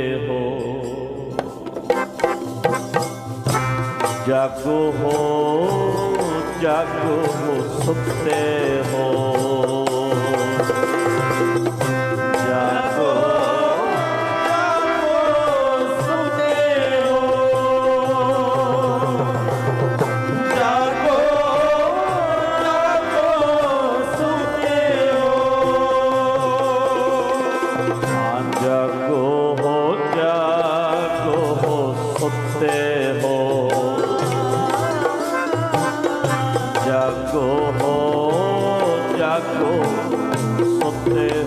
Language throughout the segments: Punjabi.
ਹੋ। ਜਾਗੋ ਹੋ ਜਾਗੋ ਹੋ ਸੁਤੇ ਹੋ। সত্যের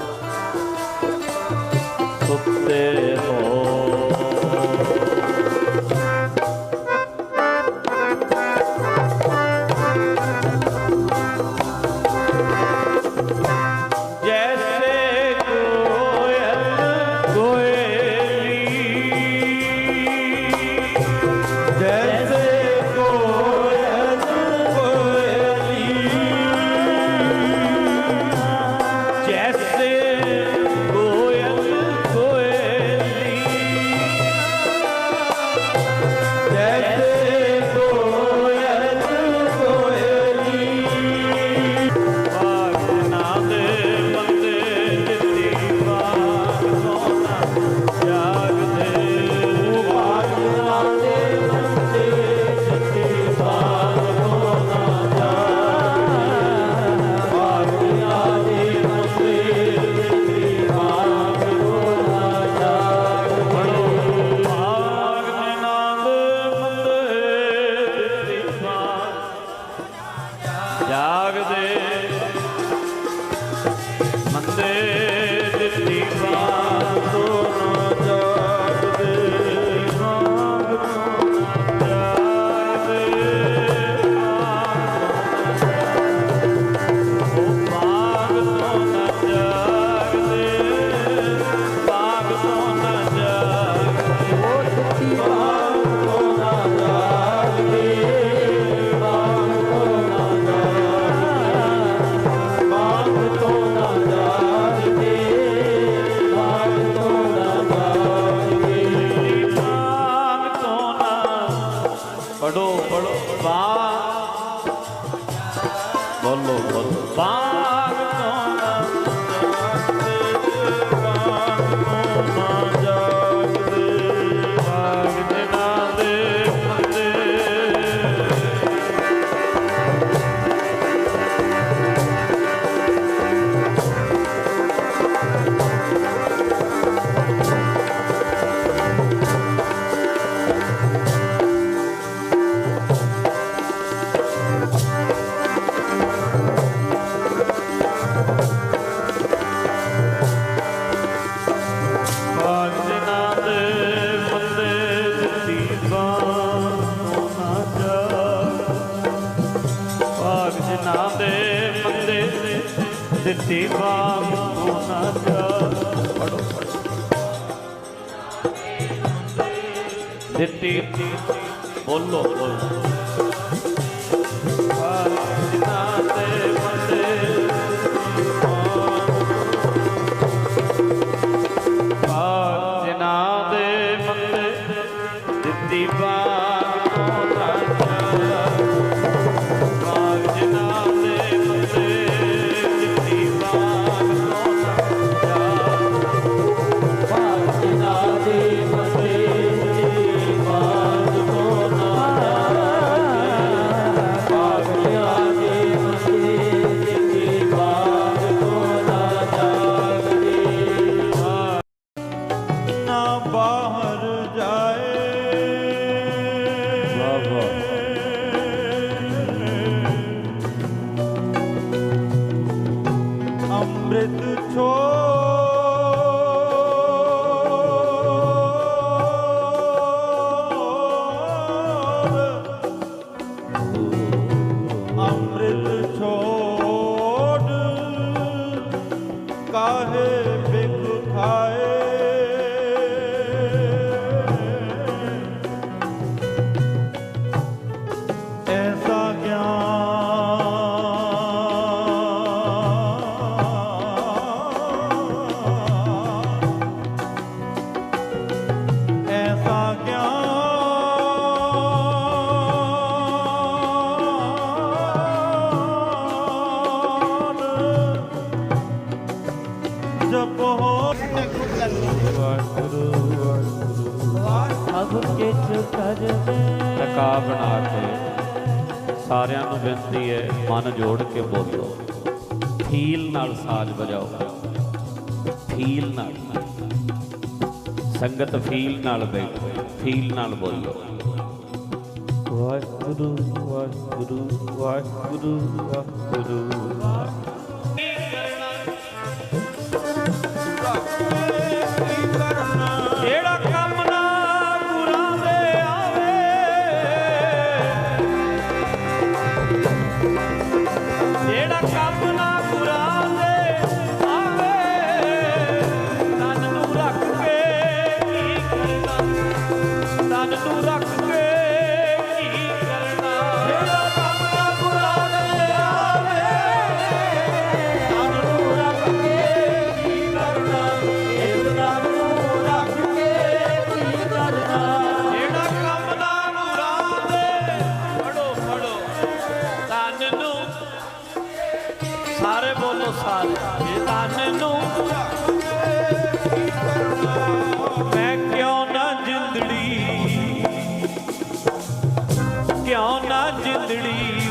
ਮੰਦੇ પડો પડો બા બોલો બોલો বলল above. ਕਿਛ ਬਣਾ ਕੇ ਸਾਰਿਆਂ ਨੂੰ ਬੇਨਤੀ ਹੈ, ਮਨ ਜੋੜ ਕੇ ਬੋਲੋ ਫੀਲ ਨਾਲ ਸਾਜ਼ ਵਜਾਓ। ਫੀਲ ਨਾਲ। ਸੰਗਤ ਫੀਲ ਨਾਲ ਬੈਠੋ, ਫੀਲ ਨਾਲ ਬੋਲੋ ਵਾਹਿਗੁਰੂ ਵਾਹਿਗੁਰੂ ਵਾਹਿਗੁਰੂ ਵਾਹਿਗੁਰੂ। ਵੱਜਦੜੀ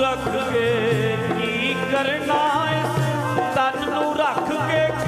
ਰੱਖ ਕੇ ਕੀ ਕਰਨਾ ਇਸ ਤਨ ਨੂੰ ਰੱਖ ਕੇ